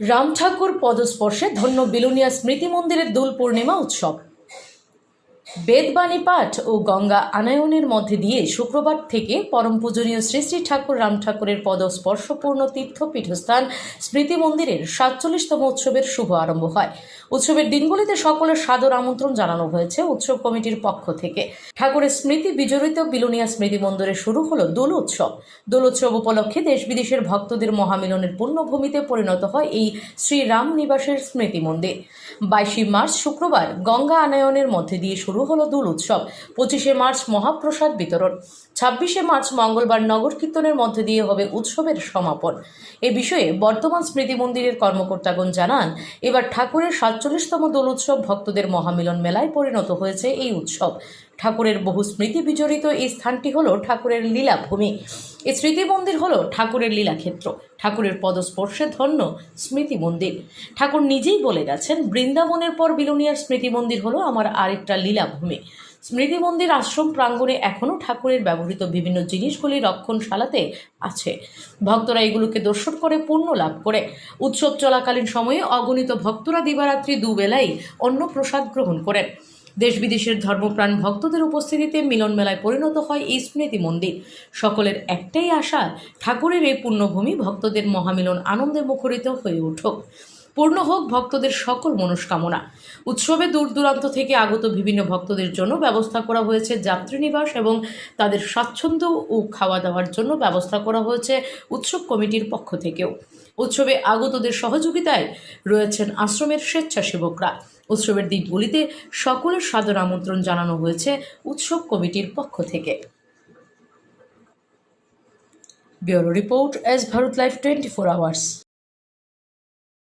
রাম ঠাকুর পদস্পর্শে ধন্য বিলুনিয়া স্মৃতি মন্দিরের দোল পূর্ণিমা উৎসব। বেদবাণী পাঠ ও গঙ্গা আনায়নের মধ্যে দিয়ে শুক্রবার থেকে পরম পূজনীয় শ্রী শ্রী ঠাকুর রাম ঠাকুরের পদস্পর্শপূর্ণ তীর্থ পীঠস্থান স্মৃতি মন্দিরের সাতচল্লিশতম উৎসবের শুভ আরম্ভ হয়। উৎসবের দিনগুলিতে সকলের সাদর আমন্ত্রণ জানানো হয়েছে উৎসব কমিটির পক্ষ থেকে। ঠাকুরের স্মৃতি বিজড়িত বিলুনিয়া স্মৃতি মন্দিরে শুরু হলো দোল উৎসব। দোল উৎসব উপলক্ষে দেশ বিদেশের ভক্তদের মহামিলনের পূর্ণভূমিতে পরিণত হয় এই শ্রীরাম নিবাসের স্মৃতি মন্দির। বাইশে মার্চ শুক্রবার গঙ্গা আনায়নের মধ্যে দিয়ে শুরু হলো দোল উৎসব। পঁচিশে মার্চ মহাপ্রসাদ বিতরণ। ছাব্বিশে মার্চ মঙ্গলবার নগর কীর্তনের মধ্যে দিয়ে হবে উৎসবের সমাপন। এ বিষয়ে বর্তমান স্মৃতি মন্দিরের কর্মকর্তাগণ জানান, এবার ঠাকুরের সাতচল্লিশতম দোল উৎসব ভক্তদের মহামিলন মেলায় পরিণত হয়েছে এই উৎসব। ঠাকুরের বহু স্মৃতি বিজড়িত এই স্থানটি হলো ঠাকুরের লীলাভূমি। এই স্মৃতি মন্দির হলো ঠাকুরের লীলাক্ষেত্র, ঠাকুরের পদস্পর্শে ধন্য স্মৃতি মন্দির। ঠাকুর নিজেই বলে গেছেন, বৃন্দাবনের পর বিলুনিয়ার স্মৃতি মন্দির হলো আমার আরেকটা লীলাভূমি। স্মৃতি মন্দির আশ্রম প্রাঙ্গণে এখনও ঠাকুরের ব্যবহৃত বিভিন্ন জিনিসগুলি রক্ষণশালাতে আছে। ভক্তরা এগুলোকে দর্শন করে, পুণ্য লাভ করে। উৎসব চলাকালীন সময়ে অগণিত ভক্তরা দিবারাত্রি দুবেলাই অন্ন প্রসাদ গ্রহণ করেন। দেশ বিদেশের ধর্মপ্রাণ ভক্তদের উপস্থিতিতে মিলন মেলায় পরিণত হয় এই স্মৃতি মন্দির। সকলের একটাই আশা, ঠাকুরের এই পুণ্যভূমি ভক্তদের মহামিলন আনন্দে মুখরিত হয়ে উঠুক। পূর্ণ হোক ভক্তদের সকল মনস্কামনা। উৎসবে দূর দূরান্ত থেকে আগত বিভিন্ন ভক্তদের জন্য ব্যবস্থা করা হয়েছে যাত্রীনিবাস এবং তাদের স্বাচ্ছন্দ্য ও খাওয়া দাওয়ার জন্য ব্যবস্থা করা হয়েছে উৎসব কমিটির পক্ষ থেকেও। উৎসবে আগতদের সহযোগিতায় রয়েছেন আশ্রমের স্বেচ্ছাসেবকরা। উৎসবের দিকগুলিতে সকলের সাদর আমন্ত্রণ জানানো হয়েছে উৎসব কমিটির পক্ষ থেকে। Bureau report S Bharat life twenty four hours.